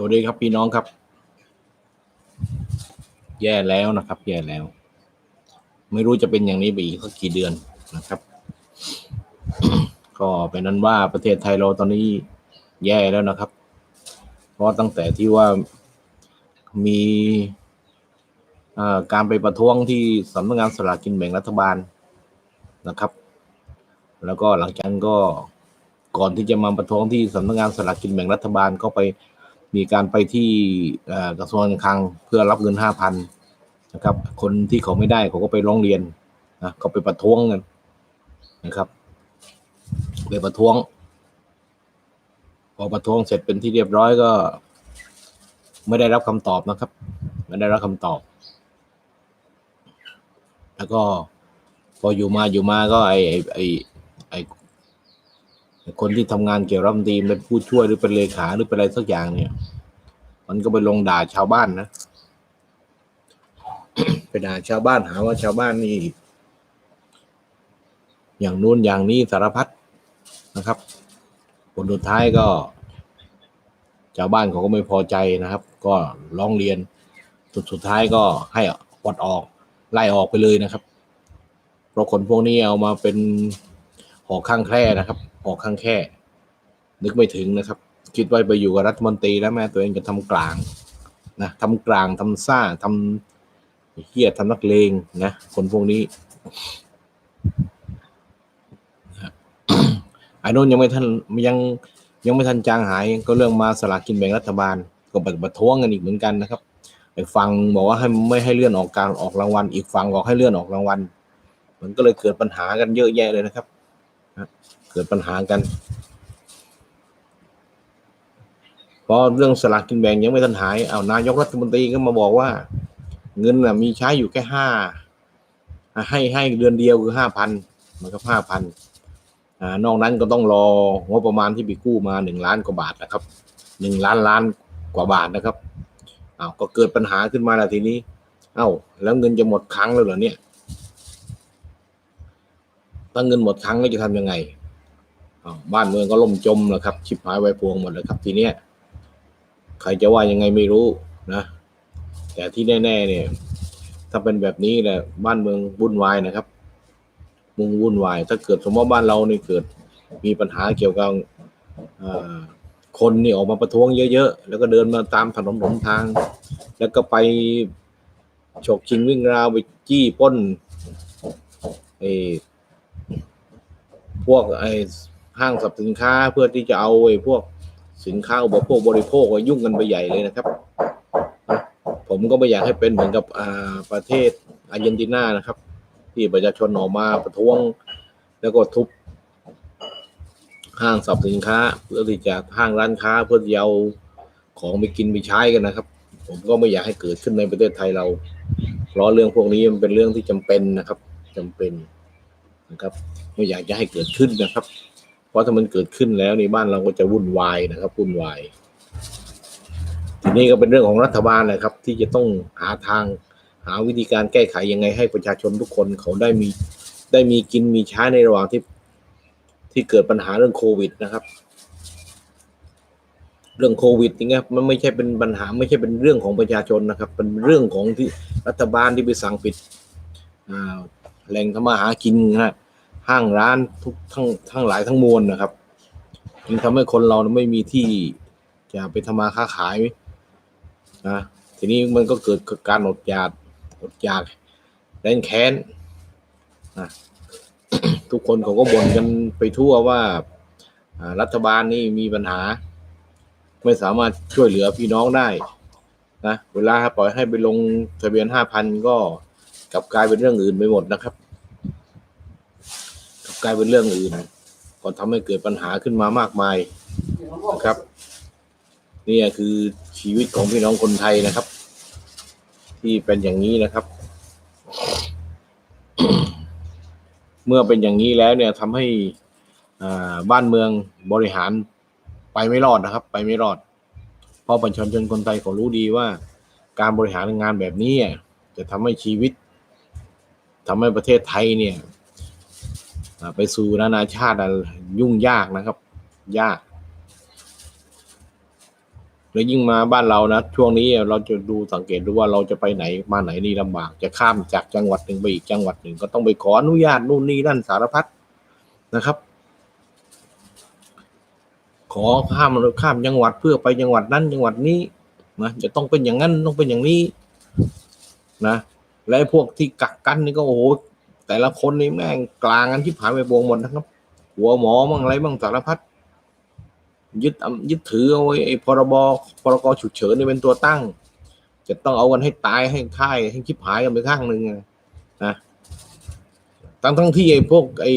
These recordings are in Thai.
สวัสดีครับพี่น้องครับ แย่แล้วนะครับ แย่แล้ว ไม่รู้จะเป็นอย่างนี้ไปอีกสักกี่เดือนนะครับ ก็เป็นนั้นว่าประเทศไทยเราตอนนี้แย่แล้วนะครับ เพราะตั้งแต่ที่ว่ามีการไปประท้วงที่สำนักงานสลากกินแบ่งรัฐบาลนะครับ แล้วก็หลังจากนั้นก็ก่อนที่จะมาประท้วงที่สำนักงานสลากกินแบ่งรัฐบาลก็ไป มีการไปที่กระทรวงการคลังเพื่อรับเงินห้าพันนะครับ คนที่เขาไม่ได้เขาก็ไปร้องเรียนนะเขาไปประท้วงกันนะครับไปประท้วง พอประท้วงเสร็จเป็นที่เรียบร้อยก็ ไม่ได้รับคำตอบนะครับ ไม่ได้รับคำตอบ แล้วก็ พออยู่มาอยู่มาก็ไอไอไอไอไคนที่ทำงานเกี่ยวกับรัฐมนตรีเป็นผู้ช่วยหรือเป็นเลขาหรือเป็นอะไรสักอย่างเนี่ย มันก็ไปลงด่าชาวบ้านนะไปด่าชาวบ้านหาว่าชาวบ้านนี่ อย่างนู้นอย่างนี้สารพัดนะครับ ผลสุดท้ายก็ ชาวบ้านเขาก็ไม่พอใจนะครับ ก็ร้องเรียนสุดสุดท้ายก็ให้ปลดออกไล่ออกไปเลยนะครับ เพราะคนพวกนี้เอามาเป็น หอกข้างแคร่นะครับ หอกข้างแคร่นึกไม่ถึงนะครับ คิดไว่าไปอยู่กับรัฐมนตรีแล้วแม่ตัวเองจะทำกลางนะทำกลางทำซ่าทำเฮียทำนักเลงนะคนพวกนี้ไอ้นู้นยังไม่ทันยังยังไม่ทันจางหาย ก็เรื่องมาสลากกินแบ่งรัฐบาล ก็ไปประท้วงกันอีกเหมือนกันนะครับไปฟังบอกว่าให้ไม่ให้เลื่อนออกการออกรางวัล อีกฝั่งบอกให้เลื่อนออกรางวัล มันก็เลยเกิดปัญหากันเยอะแยะเลยนะครับ เกิดปัญหากันเพราะเรื่องสลากกินแบ่งยังไม่ทันหายเอานายกรัฐมนตรีก็มาบอกว่า เงินนะมีใช้อยู่แค่ห้าให้ให้เดือนเดียวคือห้าพันมันก็ห้าพันอ่านอกนั้นก็ต้องรองบประมาณที่ไปกู้มาหนึ่งล้านกว่าบาทนะครับหนึ่งล้านล้านกว่าบาทนะครับอ้าวก็เกิดปัญหาขึ้นมาแล้วทีนี้ เอ้า แล้วเงินจะหมดครั้งแล้วเหรอเนี่ย ถ้าเงินหมดครั้งแล้วจะทำยังไงบ้านเมืองก็ล่มจมแล้วครับ ชิบหายไวายพวงหมดเลยครับ ทีเนี้ยใครจะว่ายังไงไม่รู้นะ แต่ที่แน่ ๆ เนี่ย ถ้าเป็นแบบนี้แหละบ้านเมืองวุ่นวายนะครับมุงวุ่นวาย ถ้าเกิดสมมติว่าบ้านเราเนี่เกิดมีปัญหาเกี่ยวกับคนนี่ออกมาประท้วงเยอะๆ แล้วก็เดินมาตามถนนหนทาง แล้วก็ไปฉกชิงวิ่งราวไปจี้ป้นไอ้ พวกไอ้ห้างสรรพสินค้าเพื่อที่จะเอาไอ้พวกสินค้าอุปโภคบริโภคมายุ่งกันไปใหญ่เลยนะครับ ผมก็ไม่อยากให้เป็นเหมือนกับอาประเทศอาร์เจนตินานะครับ ที่ประชาชนออกมาประท้วง แล้วก็ทุบห้างสรรพสินค้า เพื่อที่จะห้างร้านค้าเพื่อที่จะเอาของไปกินไปใช้กันนะครับ ผมก็ไม่อยากให้เกิดขึ้นในประเทศไทยเรา เพราะเรื่องพวกนี้มันเป็นเรื่องที่จำเป็นนะครับจำเป็นนะครับ ไม่อยากจะให้เกิดขึ้นนะครับ เพราะถ้ามันเกิดขึ้นแล้วในบ้านเราก็จะวุ่นวายนะครับวุ่นวายทีนี้ก็เป็นเรื่องของรัฐบาลนะครับ ที่จะต้องหาทางหาวิธีการแก้ไขยังไงให้ประชาชนทุกคนเขาได้มีได้มีกินมีใช้ในระหว่างที่ที่เกิดปัญหาเรื่องโควิดนะครับ เรื่องโควิดอย่างเงี้ยมันไม่ใช่เป็นปัญหาไม่ใช่เป็นเรื่องของประชาชนนะครับ เป็นเรื่องของที่รัฐบาลที่ไปสั่งปิดแหล่งทำมาหากินนะฮะ ห้างร้านทุกทั้งทั้งหลายทั้งมวลนะครับจึงทำให้คนเราไม่มีที่จะไปทำมาค้าขายนะทีนี้มันก็เกิดการอดอยากอดอยากแรงแค้นนะทุกคนเขาก็บ่นกันไปทั่วว่ารัฐบาลนี่มีปัญหา ไม่สามารถช่วยเหลือพี่น้องได้นะเวลาปล่อยให้ไปลงทะเบียนห้าพันก็กลับกลายเป็นเรื่องอื่นไปหมดนะครับ กลายเป็นเรื่องอื่นก็ทำให้เกิดปัญหาขึ้นมามากมายนะครับ นี่คือชีวิตของพี่น้องคนไทยนะครับ ที่เป็นอย่างนี้นะครับ เมื่อเป็นอย่างนี้แล้วเนี่ยทำให้อ่าบ้านเมืองบริหารไปไม่รอดนะครับ ไปไม่รอด เพราะประชาชนคนไทยเขารู้ดีว่า การบริหารงานแบบนี้อะจะทำให้ชีวิตทำให้ประเทศไทยเนี่ย ไปสู่นานาชาติยุ่งยากนะครับ ยาก แล้วยิ่งมาบ้านเรานะช่วงนี้เราจะดูสังเกตดูว่าเราจะไปไหนมาไหนนี่ลำบาก จะข้ามจากจังหวัดหนึ่งไปอีกจังหวัดหนึ่งก็ต้องไปขออนุญาตนู่นนี่นั่นสารพัดนะครับ ขอข้ามข้ามจังหวัดเพื่อไปจังหวัดนั้นจังหวัดนี้นะจะต้องเป็นอย่างนั้นต้องเป็นอย่างนี้นะและพวกที่กักกันนี่ก็โอ้โห แต่ละคนนี่แม่งกลางกันที่ผ่ายไปบวงหมดนะครับ หัวหมอมั่งอะไรมั่งสารพัดยึดยึดถือเอาไว้ไอ้พรบพรกฉุกเฉินนี่เป็นตัวตั้ง จะต้องเอากันให้ตายให้ค่ายให้คิบหายกันไปข้างหนึ่งนะทั้งทั้งที่ไอ้พวกไอ้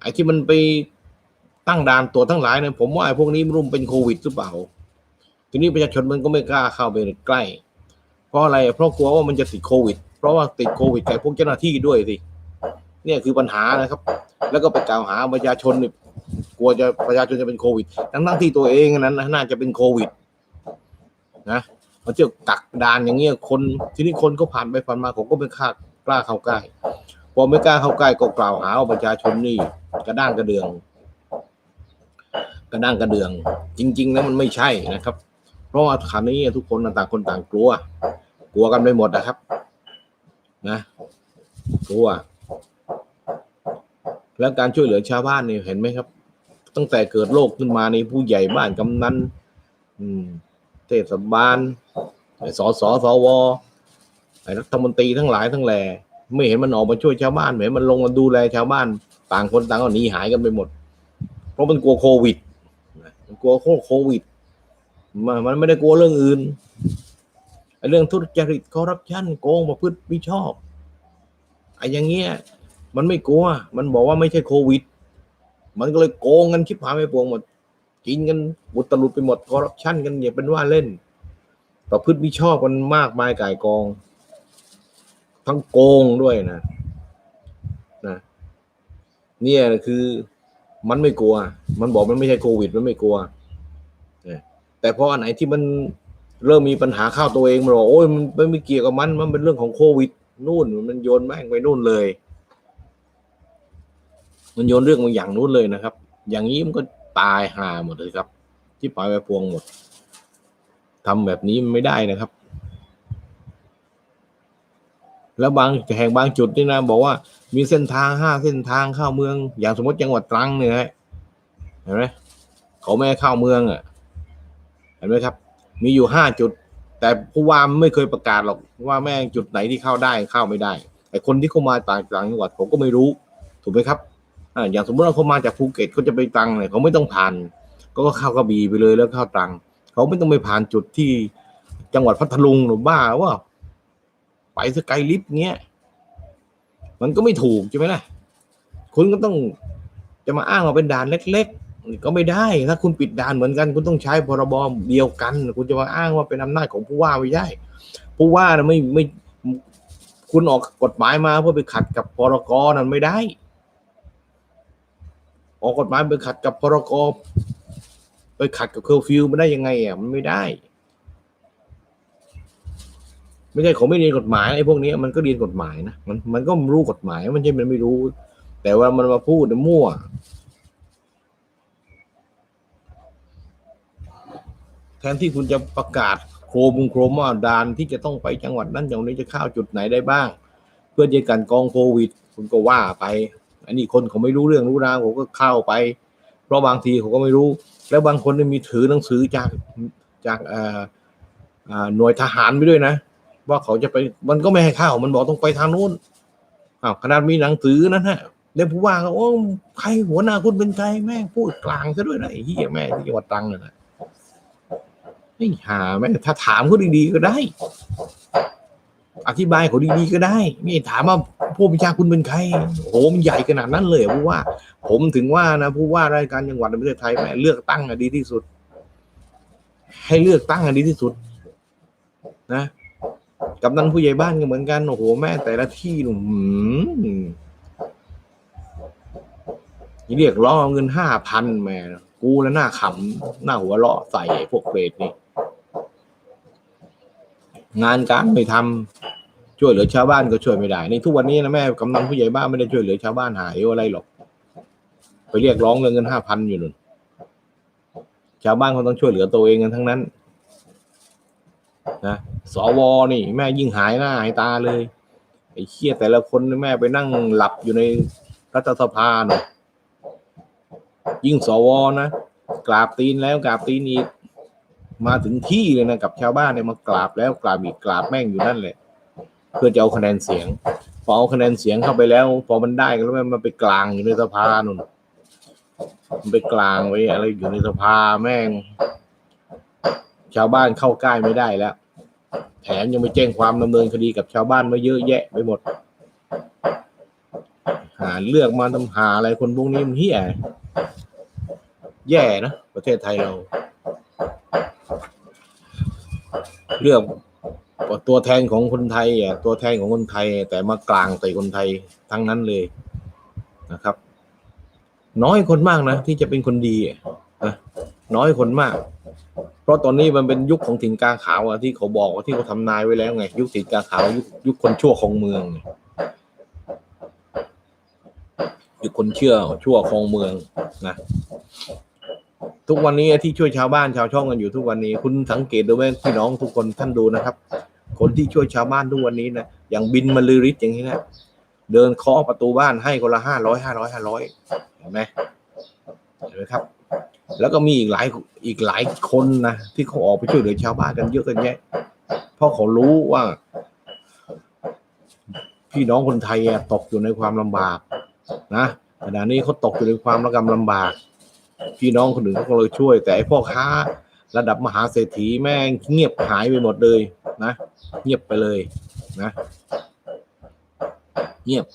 ไอ้ที่มันไปตั้งด่านตัวจทั้งหลายเนี่ยผมว่าไอ้พวกนี้ม่รุ่มเป็นโควิดหรือเปล่า ทีนี้ประชาชนมันก็ไม่กล้าเข้าไปใกล้ เพราะอะไรเพราะกลัวว่ามันจะติดโควิด เพราะว่าติดโควิดกับพวกเจ้าหน้าที่ด้วยสิเนี่ยคือปัญหานะครับ แล้วก็ไปกล่าวหาประชาชนเนี่ยกลัวจะประชาชนจะเป็นโควิด ทั้งทั้งที่ตัวเองนั้นน่าจะเป็นโควิด นะมาเที่ยวกักดานอย่างเงี้ยคนทีนี้คนก็ผ่านไปผ่านมาผมก็ไม่กล้ากล้าเข้าใกล้พอไม่กล้าเข้าใกล้ก็กล่าวหาว่าประชาชนนี่กระด้างกระเดือง กระด้างกระเดือง จริง ๆ แล้วมันไม่ใช่นะครับ เพราะว่าคราวนี้ทุกคนต่างคนต่างกลัว กลัวกันไปหมดนะครับ นะกลัวแล้วการช่วยเหลือชาวบ้านเนี่ยเห็นไหมครับ ตั้งแต่เกิดโรคขึ้นมาในผู้ใหญ่บ้านกำนันเทศบาลไอ้สสสวไอ้รัฐมนตรีทั้งหลายทั้งแหล่ไม่เห็นมันออกมาช่วยชาวบ้านไม่เห็นมันลงมาดูแลชาวบ้าน ต่างคนต่างก็หนีหายกันไปหมด เพราะมันกลัวโควิดมันกลัวโควิด มันไม่ได้กลัวเรื่องอื่น เรื่องทุจริตคอร์รัปชันโกงประพฤติมิชอบไอ้อย่างเงี้ยมันไม่กลัว มันบอกว่าไม่ใช่โควิด มันก็เลยโกงกันชิบหายไปปวงหมด กินกันบุตรลุดไปหมดคอร์รัปชันกันอย่าเป็นว่าเล่น ประพฤติมิชอบกันมากมายก่ายกอง ทั้งโกงด้วยนะนะเนี่ยคือมันไม่กลัว มันบอกมันไม่ใช่โควิด มันไม่กลัวแต่พออันไหนที่มัน เริ่มมีปัญหาข้าวตัวเองมันบอกโอ้ยมันไม่ม่เกี่ยวกับมัน มันเป็นเรื่องของโควิดนู่นมันโยนแม่งไปนู่นเลย มันโยนเรื่องบางอย่างนู้นเลยนะครับ อย่างนี้มันก็ตายห่าหมดเลยครับ ที่ปล่อยไปพวงหมดทำแบบนี้มันไม่ได้นะครับ แล้วบางแห่งบางจุดนี่นะบอกว่ามีเส้นทางห้าเส้นทางเข้าเมือง อย่างสมมติจังหวัดตรังเนี่ยเห็นไหมเขาไม่ให้เข้าเมืองอะเห็นไหมครับ มีอยู่ห้าจุด แต่ผู้ว่าไม่เคยประกาศหรอกว่าแม่งจุดไหนที่เข้าได้เข้าไม่ได้ไอ้คนที่เข้ามาต่างจังหวัดผมก็ไม่รู้ ถูกไหมครับอ่าอย่างสมมติเราเขามาจากภูเก็ตเขาจะไปตรังเนี่ยเขาไม่ต้องผ่าน ก็เข้ากระบี่ไปเลยแล้วเข้าตรัง เขาไม่ต้องไปผ่านจุดที่จังหวัดพัทลุงหรือบ้าว่าไปสกายลิฟต์เงี้ยมันก็ไม่ถูกใช่ไหมล่ะ คุณก็ต้องจะมาอ้างว่าเป็นด่านเล็ก ก็ไม่ได้ ถ้าคุณปิดด่านเหมือนกัน คุณต้องใช้พรบเดียวกัน คุณจะมาอ้างว่าเป็นอำนาจของผู้ว่าไม่ได้ ผู้ว่านะไม่ไม่คุณออกกฎหมายมาเพื่อไปขัดกับพรกนั้นไม่ได้ ออกกฎหมายไปขัดกับพรกไปขัดกับเคอร์ฟิวมันได้ยังไงอะมันไม่ได้ ไม่ใช่เขาไม่เรียนกฎหมายไอ้พวกนี้มันก็เรียนกฎหมายนะมันมันก็รู้กฎหมายมันใช่มันไม่รู้ แต่ว่ามันมาพูดเนี่ยมั่ว แทนที่คุณจะประกาศโครมโครมว่าด่านที่จะต้องไปจังหวัดนั้นจังหวัดนี้จะเข้าจุดไหนได้บ้าง เพื่อจะกันกองโควิด คุณก็ว่าไป อันนี้คนเขาไม่รู้เรื่องรู้ราวผมก็เข้าไป เพราะบางทีเขาก็ไม่รู้ แล้วบางคนมีถือหนังสือจากจากอ่ออ่าหน่วยทหารไปด้วยนะ ว่าเขาจะไปมันก็ไม่ให้เข้ามันบอกต้องไปทางนู้นอ้าวขนาดมีหนังสือนั้นฮะแล้วผู้ว่าก็โอ้ใครหัวหน้าคุณเป็นใครแม่งพูดกลางซะด้วยนะไอ้เหี้ยแม่ที่จังหวัดตรังเนี่ยนะ ไม่หาแม่ถ้าถามเขาดีๆก็ได้ อธิบายเขาดีๆก็ได้ไม่ถามว่าผู้บัญชาคุณเป็นใครโอ้โหมันใหญ่ขนาดนั้นเลยผู้ว่า ผมถึงว่านะผู้ว่าราชการจังหวัดในประเทศไทยแม่เลือกตั้งอะดีที่สุด ให้เลือกตั้งอะดีที่สุด นะกำนันผู้ใหญ่บ้านก็เหมือนกันโอ้โหแม่แต่ละที่หนุ่มเรียกร้องเงินห้าพันแม่กูแล้วหน้าขำหน้าหัวเราะใส่ไอ้พวกเปรตนี่ งานการไม่ทำช่วยเหลือชาวบ้านก็ช่วยไม่ได้ในทุกวันนี้นะแม่กำนันผู้ใหญ่บ้านไม่ได้ช่วยเหลือชาวบ้านหายอะไรหรอก ไปเรียกร้องเรื่องเงินห้าพันอยู่นู่นชาวบ้านเขาต้องช่วยเหลือตัวเองกันทั้งนั้นนะสวนี่ แม่ยิ่งหายหน้าหายตาเลยไอ้เคียแต่ละคนแม่ไปนั่งหลับอยู่ในรัฐสภาเนาะยิ่งสวนะกราบตีนแล้วกราบตีนอีก มาถึงที่เลยนะกับชาวบ้านเนี่ยมากราบแล้วกราบอีกกราบแม่งอยู่นั่นแหละเพื่อจะเอาคะแนนเสียง พอเอาคะแนนเสียงเข้าไปแล้ว พอมันได้กันแล้วมันไปกลางอยู่ในสภานู่นมันไปกลางไว้อะไรอยู่ในสภาแม่ง ชาวบ้านเข้าใกล้ไม่ได้แล้ว แถมยังไปแจ้งความดำเนินคดีกับชาวบ้านมาเยอะแยะไปหมด หาเลือกมาทำหาอะไรคนพวกนี้มันเฮี้ยแย่นะประเทศไทยเรา เลือกตัวแทนของคนไทยอะตัวแทนของคนไทย แต่มากลางใส่คนไทยทั้งนั้นเลยนะครับ น้อยคนมากนะที่จะเป็นคนดีนะน้อยคนมาก เพราะตอนนี้มันเป็นยุคของถิ่นกาขาวอะที่เขาบอกว่าที่เขาทำนายไว้แล้วไง ยุคถิ่นกาขาว ยุคยุคคนชั่วของเมืองไงยุคคนเชื่อชั่วของเมืองนะ ทุกวันนี้ที่ช่วยชาวบ้านชาวช่องกันอยู่ทุกวันนี้ คุณสังเกตดูไหมพี่น้องทุกคนท่านดูนะครับ คนที่ช่วยชาวบ้านทุกวันนี้นะอย่างบินมาลือฤทธิ์อย่างนี้นะเดินเคาะประตูบ้านให้คนละห้าร้อยห้าร้อยห้าร้อยเห็นไหมเห็นไหมครับ แล้วก็มีอีกหลายอีกหลายคนนะที่เขาออกไปช่วยเหลือชาวบ้านกันเยอะกันแยะเพราะเขารู้ว่า พี่น้องคนไทยอะตกอยู่ในความลำบาก นะขณะนี้เขาตกอยู่ในความระกำลำบาก พี่น้องคนอื่นเขาก็เลยช่วย แต่ไอ้พ่อค้าระดับมหาเศรษฐีแม่งเงียบหายไปหมดเลยนะ เงียบไปเลยนะ เงียบ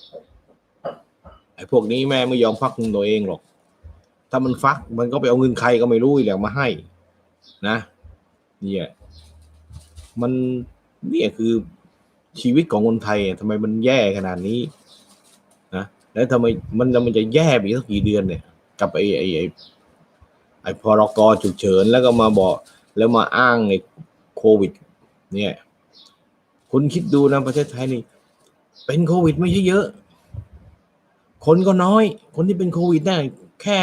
ไอ้พวกนี้แม่ไม่ยอมฟักเงินตัวเองหรอก ถ้ามันฟักมันก็ไปเอาเงินใครก็ไม่รู้อีกแหละมาให้ นะเนี่ยมันเนี่ยคือชีวิตของคนไทยอะทำไมมันแย่ขนาดนี้นะแล้วทำไมมันมันจะแย่ไปสักกี่เดือนเนี่ย กับไอ้ไอ้ไอ้ไอ้พรกฉุกเฉินแล้วก็มาบอกแล้วมาอ้างไอ้โควิด เนี่ย คุณคิดดูนะประเทศไทยนี่ เป็นโควิดไม่ใช่เยอะ คนก็น้อย คนที่เป็นโควิดได้แค่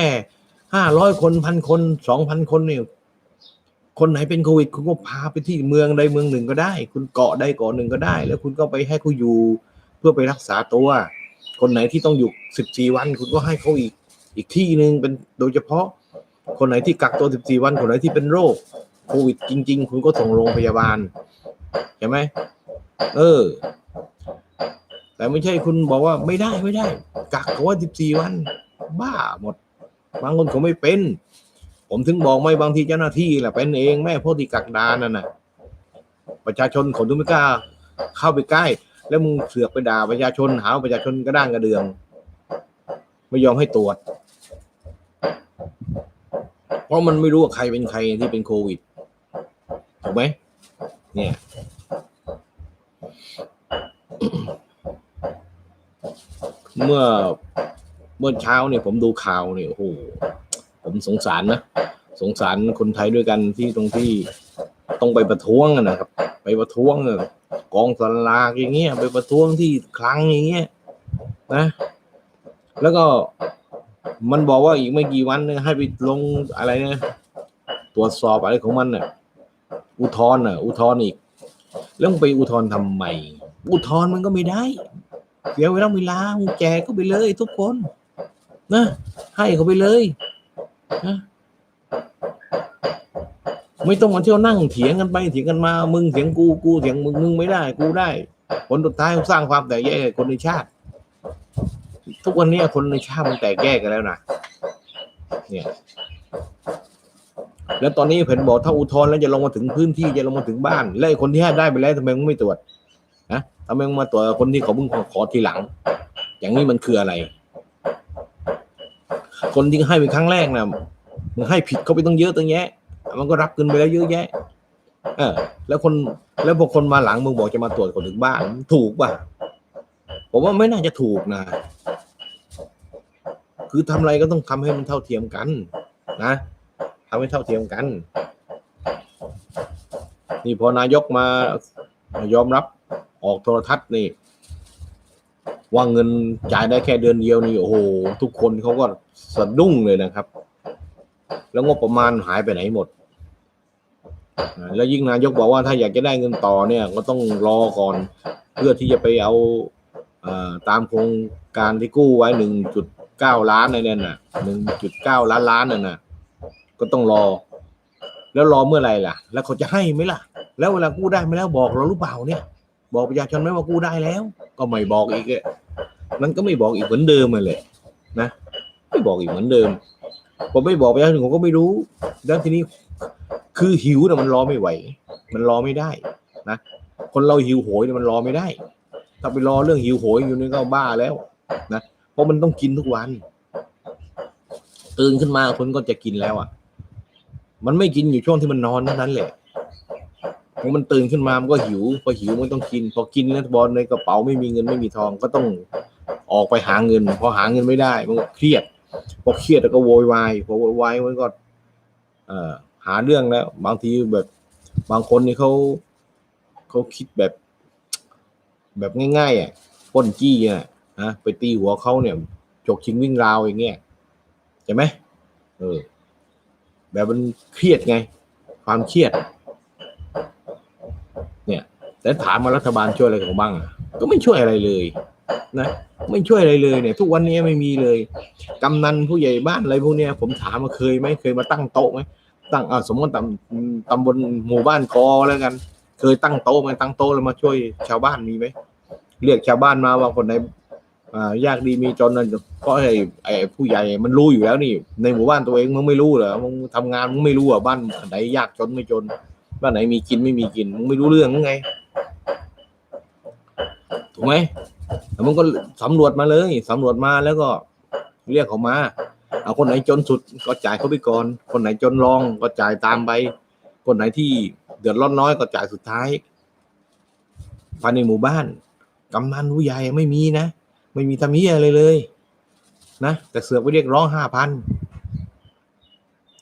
ห้าร้อยคนพันคนสองพันคนเนี่ยคนไหนเป็นโควิด คุณก็พาไปที่เมืองใดเมืองหนึ่งก็ได้ คุณเกาะใดเกาะหนึ่งก็ได้ แล้วคุณก็ไปให้เขาอยู่เพื่อไปรักษาตัว คนไหนที่ต้องอยู่สิบสี่วัน คุณก็ให้เขาอีกอีกที่หนึ่งเป็นโดยเฉพาะ คนไหนที่กักตัวสิบสี่วัน คนไหนที่เป็นโรคโควิดจริง ๆ คุณก็ส่งโรงพยาบาลใช่ไหมเออ แต่ไม่ใช่คุณบอกว่าไม่ได้ไม่ได้ กักเขาว่าสิบสี่วัน บ้าหมด บางคนเขาไม่เป็น ผมถึงบอกไม่บางทีเจ้าหน้าที่แหละเป็นเองแม่พวกที่กักดานนั่นน่ะ ประชาชนคนถึงไม่กล้าเข้าไปใกล้ แล้วมึงเสือกไปด่าประชาชนหาว่าประชาชนกระด้างกระเดือง ไม่ยอมให้ตรวจ เพราะมันไม่รู้ว่าใครเป็นใครที่เป็นโควิดถูกไหมเนี่ยเมื่อเมื่อเช้าเนี่ยผมดูข่าวเนี่ยโอ้โหผมสงสารนะสงสารคนไทยด้วยกันที่ตรงที่ต้องไปประท้วงนะครับ ไปประท้วงกองสลากอย่างเงี้ยไปประท้วงที่คลังอย่างเงี้ยนะ แล้วก็ มันบอกว่าอีกไม่กี่วันเนี่ยให้ไปลงอะไรนะตรวจสอบอะไรของมันน่ะ อุทธรณ์น่ะ อุทธรณ์อีก แล้วมึงไปอุทธรณ์ทำไม อุทธรณ์มันก็ไม่ได้เสียเวลาเวลางแจกก็ไปเลย ทุกคนนะให้เขาไปเลยนะไม่ต้องมาเที่ยวนั่งเถียงกันไปเถียงกันมา มึงเถียงกูกูเถียงมึงมึงไม่ได้ กูได้ ผลสุดท้ายสร้างความแตกแยกคนในชาติ ทุกวันนี้คนในชาติมันแตกแยกกันแล้วนะเนี่ย แล้วตอนนี้เห็นบอกถ้าอุทธรณ์แล้วจะลงมาถึงพื้นที่จะลงมาถึงบ้านแล้วไอ้คนที่ให้ได้ไปแล้วทำไมมึงไม่ตรวจนะทำไมมึงมาตรวจคนที่เขาเพิ่งขอขอทีหลัง อย่างนี้มันคืออะไร คนที่ให้ไปครั้งแรกนะมึงให้ผิดเขาไปต้องเยอะตั้งแยะ มันก็รับเงินไปแล้วเยอะแยะ เออ แล้วคนแล้วพอคนมาหลังมึงบอกจะมาตรวจคนถึงบ้าน ถูกป่ะผมว่าไม่น่าจะถูกนะ คือทำอะไรก็ต้องทำให้มันเท่าเทียมกันนะทำให้เท่าเทียมกัน นี่พอนายกมายอมรับออกโทรทัศน์นี่ว่าเงินจ่ายได้แค่เดือนเดียวนี่โอ้โหทุกคนเขาก็สะดุ้งเลยนะครับ แล้วงบประมาณหายไปไหนหมด แล้วยิ่งนายกบอกว่าถ้าอยากจะได้เงินต่อเนี่ย ก็ต้องรอก่อน เพื่อที่จะไปเอาอตามโครงการที่กู้ไว้หนึ่งจุด เก้าล้านในนั่นน่ะหนึ่งจุดเก้าล้านล้านนั่นน่ะก็ต้องรอ แล้วรอเมื่อไหร่ล่ะ แล้วเขาจะให้ไหมล่ะ แล้วเวลากู้ได้ไหมแล้วบอกเราหรือเปล่าเนี่ย บอกประชาชนไหมว่ากู้ได้แล้ว ก็ไม่บอกอีกอะมันก็ไม่บอกอีกเหมือนเดิมเลยนะไม่บอกอีกเหมือนเดิมผมไม่บอกประชาชนผมก็ไม่รู้แล้วทีนี้คือหิวนะมันรอไม่ไหว มันรอไม่ได้นะคนเราหิวโหยเนี่ยมันรอไม่ได้ ถ้าไปรอเรื่องหิวโหยอยู่นี่ก็บ้าแล้วนะ เพราะมันต้องกินทุกวัน ตื่นขึ้นมาคนก็จะกินแล้วอะ มันไม่กินอยู่ช่วงที่มันนอนเท่านั้นแหละพอมันตื่นขึ้นมามันก็หิว พอหิวมันต้องกิน พอกินแล้วบอลในกระเป๋าไม่มีเงินไม่มีทองก็ต้องออกไปหาเงิน พอหาเงินไม่ได้ มันก็เครียด พอเครียดแล้วก็โวยวาย พอโวยวายมันก็เอ่อหาเรื่องแล้ว บางทีแบบบางคนนี่เขาเขาคิดแบบ แบบง่ายๆอะป้นจี้อะ นะไปตีหัวเขาเนี่ยจกชิงวิ่งราวอย่างเงี้ยใช่ไหมเออ แบบมันเครียดไง ความเครียด เนี่ย แต่ถามมารัฐบาลช่วยอะไรของบ้างก็ไม่ช่วยอะไรเลยนะไม่ช่วยอะไรเลยเนี่ย ทุกวันนี้ไม่มีเลยกำนันผู้ใหญ่บ้านอะไรพวกเนี้ย ผมถามมาเคยไหมเคยมาตั้งโต๊ะไหมตั้งอ่าสมมติตำตำบลหมู่บ้านกอแล้วกัน เคยตั้งโต๊ะไหมตั้งโต๊ะแล้วมาช่วยชาวบ้านมีไหมเรียกชาวบ้านมาว่าคนไหน อ่ายากดีมีจนนั่นก็ไอ้ไอ้ผู้ใหญ่มันรู้อยู่แล้วนี่ ในหมู่บ้านตัวเองมึงไม่รู้เหรอมึงทำงานมึงไม่รู้เหรอะบ้านไหนยากจนไม่จน บ้านไหนมีกินไม่มีกินมึงไม่รู้เรื่องมึงไงถูกไหมแล้วมึงก็สำรวจมาเลยสำรวจมาแล้วก็เรียกเขามาเอาคนไหนจนสุดก็จ่ายเขาไปก่อน คนไหนจนรองก็จ่ายตามไป คนไหนที่เดือดร้อนน้อยก็จ่ายสุดท้ายภายในหมู่บ้านกำนันผู้ใหญ่ไม่มีนะ ไม่มีทำเหี้ยอะไรเลยนะแต่เสือกไปเรียกร้องห้าพัน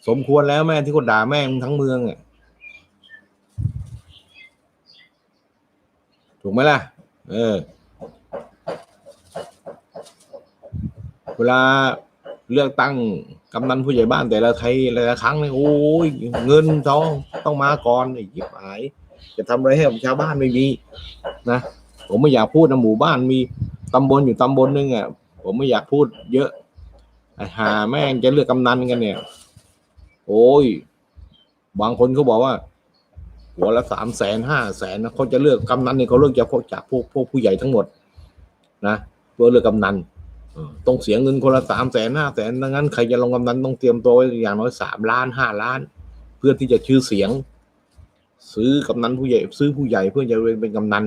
สมควรแล้วแม่ที่คนด่าแม่งทั้งเมืองอะถูกไหมล่ะ เออ เวลาเลือกตั้งกำนันผู้ใหญ่บ้านแต่ละไทยแต่ละครั้งเนี่ยโอ้ยเงินทองต้องมาก่อนไอ้ยิบหาย จะทำอะไรให้กับชาวบ้านไม่มีนะผมไม่อยากพูดนะหมู่บ้านมี ตำบลอยู่ตำบลหนึงอะผมไม่อยากพูดเยอะไอ้หาแม่งจะเลือกกำนันกันเนี่ย โอ้ย บางคนเขาบอกว่า หัวละสามแสนห้าแสนนะเขาจะเลือกกำนันเนี่ยเขาเลือกจากพวกจากพวกพวกผู้ใหญ่ทั้งหมด นะเพื่อเลือกกำนันต้องเสียเงินคนละสามแสนห้าแสนดังนั้นใครจะลงกำนันต้องเตรียมตัวไว้อย่างน้อยสามล้านห้าล้าน เพื่อที่จะชื่อเสียง ซื้อกำนันผู้ใหญ่ ซื้อผู้ใหญ่เพื่อจะเป็นกำนัน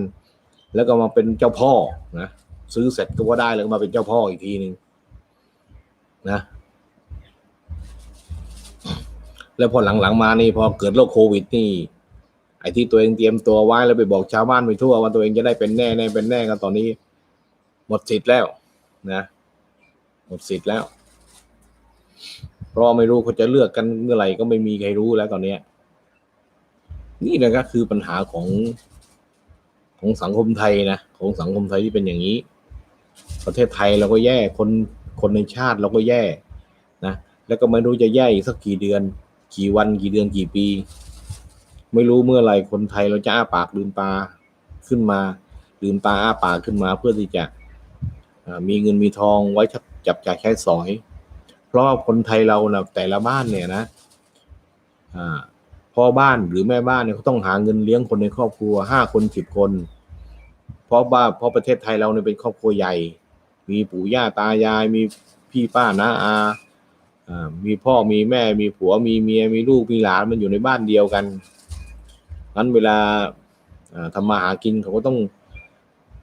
แล้วก็มาเป็นเจ้าพ่อนะ ซื้อเสร็จก็ว่าได้แล้วมาเป็นเจ้าพ่ออีกทีหนึ่งนะ แล้วพอหลังๆมานี่พอเกิดโรคโควิดนี่ ไอ้ที่ตัวเองเตรียมตัวไว้แล้วไปบอกชาวบ้านไปทั่วว่าตัวเองจะได้เป็นแน่แน่เป็นแน่กันตอนนี้ หมดสิทธิ์แล้ว นะหมดสิทธิ์แล้ว เพราะไม่รู้เขาจะเลือกกันเมื่อไหร่ก็ไม่มีใครรู้แล้วตอนเนี้ย นี่แหละก็คือปัญหาของของสังคมไทยนะ ของสังคมไทยที่เป็นอย่างนี้ ประเทศไทยเราก็แย่คนคนในชาติเราก็แย่นะแล้วก็ไม่รู้จะแย่อีกสักกี่เดือน กี่วันกี่เดือนกี่ปี ไม่รู้เมื่อไหร่คนไทยเราจะอ้าปากลืมตาขึ้นมาลืมตาอ้าปากขึ้นมาเพื่อที่จะมีเงินมีทองไว้จับจ่ายใช้สอย เพราะว่าคนไทยเรานะแต่ละบ้านเนี่ยนะพ่อบ้านหรือแม่บ้านเนี่ยเขาต้องหาเงินเลี้ยงคนในครอบครัวห้าคนสิบคน เพราะว่าเพราะประเทศไทยเราเนี่ยเป็นครอบครัวใหญ่ มีปู่ย่าตายาย มีพี่ป้าน้าอาอ่ามีพ่อมีแม่มีผัวมีเมียมีลูกมีหลานมันอยู่ในบ้านเดียวกันงั้นเวลาอ่าทำมาหากินเขาก็ต้อง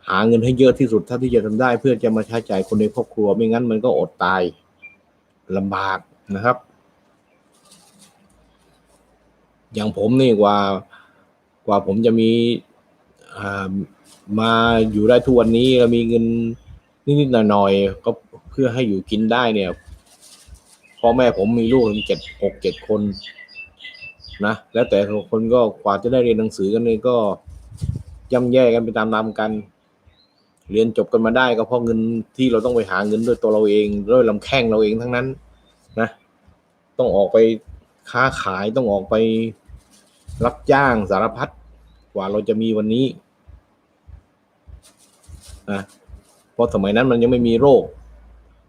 หาเงินให้เยอะที่สุดเท่าที่จะทำได้ เพื่อจะมาใช้จ่ายคนในครอบครัว ไม่งั้นมันก็อดตายลำบากนะครับ อย่างผมนี่กว่ากว่าผมจะมีอ่า มาอยู่ได้ทุกวันนี้เรามีเงินนิดๆหน่อยๆก็เพื่อให้อยู่กินได้เนี่ยพ่อแม่ผมมีลูกถึงเจ็ดหกเจ็ดคนนะแล้วแต่คนก็กว่าจะได้เรียนหนังสือกันนี่ก็ย่ำแย่กันไปตามๆกัน เรียนจบกันมาได้ก็เพราะเงินที่เราต้องไปหาเงินด้วยตัวเราเองด้วยลำแข้งเราเองทั้งนั้นนะต้องออกไปค้าขายต้องออกไปรับจ้างสารพัดกว่าเราจะมีวันนี้ นะเพราะสมัยนั้นมันยังไม่มีโรค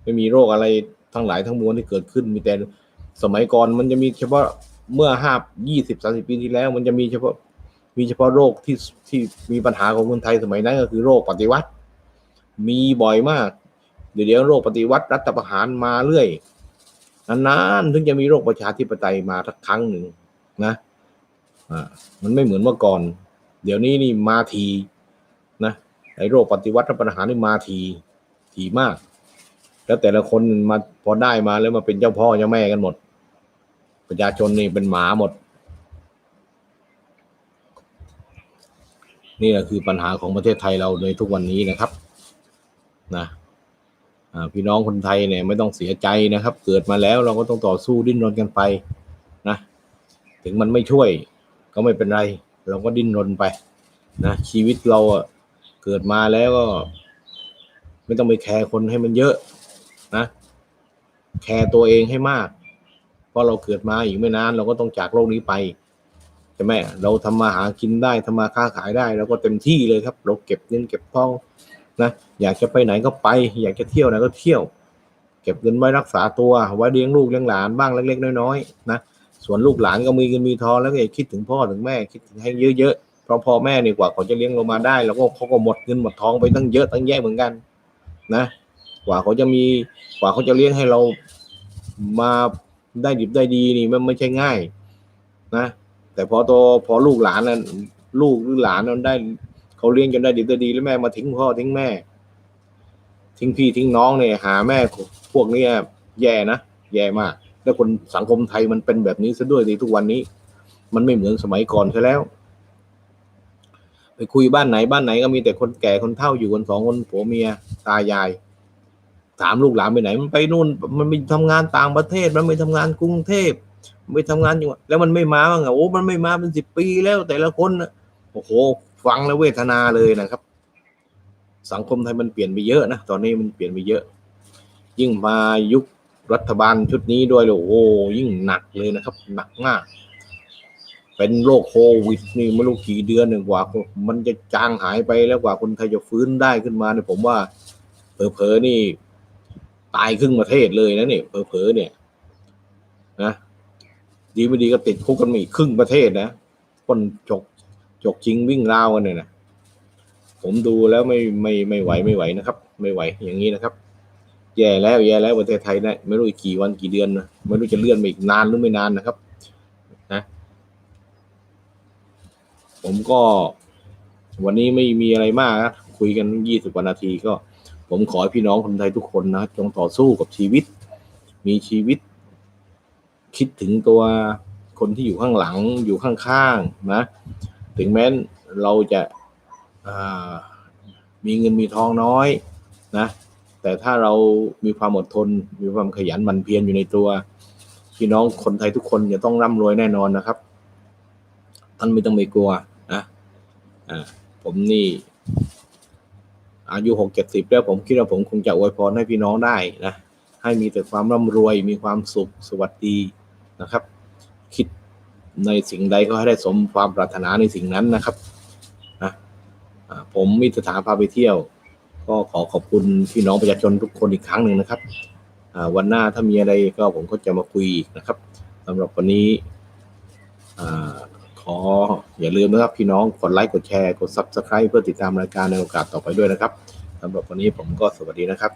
ไม่มีโรคอะไรทั้งหลายทั้งมวลที่เกิดขึ้นมีแต่สมัยก่อนมันจะมีเฉพาะเมื่อห้ายี่สิบสาสิบปีที่แล้ว มันจะมีเฉพาะมีเฉพาะโรคที่ที่มีปัญหาของคนไทยสมัยนั้นก็คือโรคปฏิวัติ มีบ่อยมากเดี๋ยวเดี๋ยวโรคปฏิวัติรัฐประหารมาเรื่อยนานๆถึงจะมีโรคประชาธิปไตยมาสักครั้งหนึ่งนะอ่ามันไม่เหมือนเมื่อก่อน เดี๋ยวนี้นี่มาทีนะ ไอ้โรคปฏิวัติรัฐประหานี่มาทีทีมาก แล้วแต่ละคนมาพอได้มาแล้วมาเป็นเจ้าพ่อเจ้าแม่กันหมด ประชาชนนี่เป็นหมาหมด นี่แหละคือปัญหาของประเทศไทยเราในทุกวันนี้นะครับนะอ่าพี่น้องคนไทยเนี่ยไม่ต้องเสียใจนะครับ เกิดมาแล้วเราก็ต้องต่อสู้ดิ้นรนกันไปนะถึงมันไม่ช่วยก็ไม่เป็นไร เราก็ดิ้นรนไปนะชีวิตเราอะ เกิดมาแล้วก็ ไม่ต้องไปแคร์คนให้มันเยอะนะ แคร์ตัวเองให้มาก เพราะเราเกิดมาอีกไม่นาน เราก็ต้องจากโลกนี้ไปใช่ไหมเราทำมาหากินได้ทำมาค้าขายได้เราก็เต็มที่เลยครับ เราเก็บเงินเก็บทองนะอยากจะไปไหนก็ไป อยากจะเที่ยวไหนก็เที่ยว เก็บเงินไว้รักษาตัวไว้เลี้ยงลูกเลี้ยงหลานบ้างเล็ก ๆ น้อยๆนะส่วนลูกหลานก็มีเงินมีทองแล้วก็อย่าคิดถึงพ่อถึงแม่คิดถึงให้เยอะๆ เพราะพ่อแม่นี่กว่าเขาจะเลี้ยงเรามาได้แล้วก็เขาก็หมดเงินหมดทองไปตั้งเยอะตั้งแยะเหมือนกัน นะ กว่าเขาจะมีกว่าเขาจะเลี้ยงให้เรามาได้ดิบได้ดีนี่มันไม่ใช่ง่ายนะแต่พอโตพอลูกหลานนั้นลูกหรือหลานนั้นได้เขาเลี้ยงจนได้ดิบได้ดีแล้วแม่มาทิ้งพ่อทิ้งแม่ ทิ้งพี่ทิ้งน้องเนี่ยหาแม่พวกนี้แย่นะแย่มาก แล้วคนสังคมไทยมันเป็นแบบนี้ซะด้วยในทุกวันนี้ มันไม่เหมือนสมัยก่อนซะแล้ว ไปคุยบ้านไหนบ้านไหนก็มีแต่คนแก่คนเฒ่าอยู่กันสองคนผัวเมียตายายถามลูกหลานไปไหน มันไปนู่น มันไปทำงานต่างประเทศ มันไปทำงานกรุงเทพมันไปทำงานอยู่แล้วมันไม่มาบ้างอะโอ้มันไม่มาเป็นสิบปีแล้วแต่ละคนนะโอ้โหฟังแล้วเวทนาเลยนะครับ สังคมไทยมันเปลี่ยนไปเยอะนะตอนนี้มันเปลี่ยนไปเยอะ ยิ่งมายุครัฐบาลชุดนี้ด้วยเลยโอ้โหยิ่งหนักเลยนะครับ หนักมาก เป็นโรคโควิดนี่ไม่รู้กี่เดือนหนึ่งกว่า มันจะจางหายไปแล้วกว่าคนไทยจะฟื้นได้ขึ้นมาเนี่ยผมว่าเผลอๆนี่ ตายครึ่งประเทศเลยนะเนี่ยเผลอๆเนี่ย นะดีไม่ดีก็ติดคุกกันมาอีกครึ่งประเทศนะคนจกจกจริงวิ่งราวกันเนี่ยนะผมดูแล้วไม่ไม่ไม่ไหวไม่ไหวนะครับ ไม่ไหวอย่างนี้นะครับ แย่แล้วแย่แล้วประเทศไทยนะไม่รู้อีกกี่วันกี่เดือนนะไม่รู้จะเลื่อนไปอีกนานหรือไม่นานนะครับ นะ ผมก็ วันนี้ไม่มีอะไรมากนะคุยกันยี่สิบกว่านาทีก็ ผมขอให้พี่น้องคนไทยทุกคนนะจงต่อสู้กับชีวิต มีชีวิต คิดถึงตัวคนที่อยู่ข้างหลังอยู่ข้างๆนะ ถึงแม้เราจะามีเงินมีทองน้อยนะ แต่ถ้าเรามีความอดทน มีความขยันหมั่นเพียรอยู่ในตัว พี่น้องคนไทยทุกคนจะต้องร่ำรวยแน่นอนนะครับ ท่านไม่ต้องไปกลัว อ่าผมนี่ อายุหกเจ็ดสิบแล้วผมคิดว่าผมคงจะอวยพรให้พี่น้องได้นะให้มีแต่ความร่ำรวยมีความสุขสวัสดีนะครับ คิดในสิ่งใดก็ให้ได้สมความปรารถนาในสิ่งนั้นนะครับนะผมมิตรถาพาไปเที่ยว ก็ขอขอบคุณพี่น้องประชาชนทุกคนอีกครั้งหนึ่งนะครับวันหน้าถ้ามีอะไรก็ผมก็จะมาคุยนะครับสำหรับวันนี้ ขออย่าลืมนะครับพี่น้องกดไลค์กดแชร์กด Subscribe เพื่อติดตามรายการในโอกาสต่อไปด้วยนะครับสำหรับวันนี้ผมก็สวัสดีนะครับ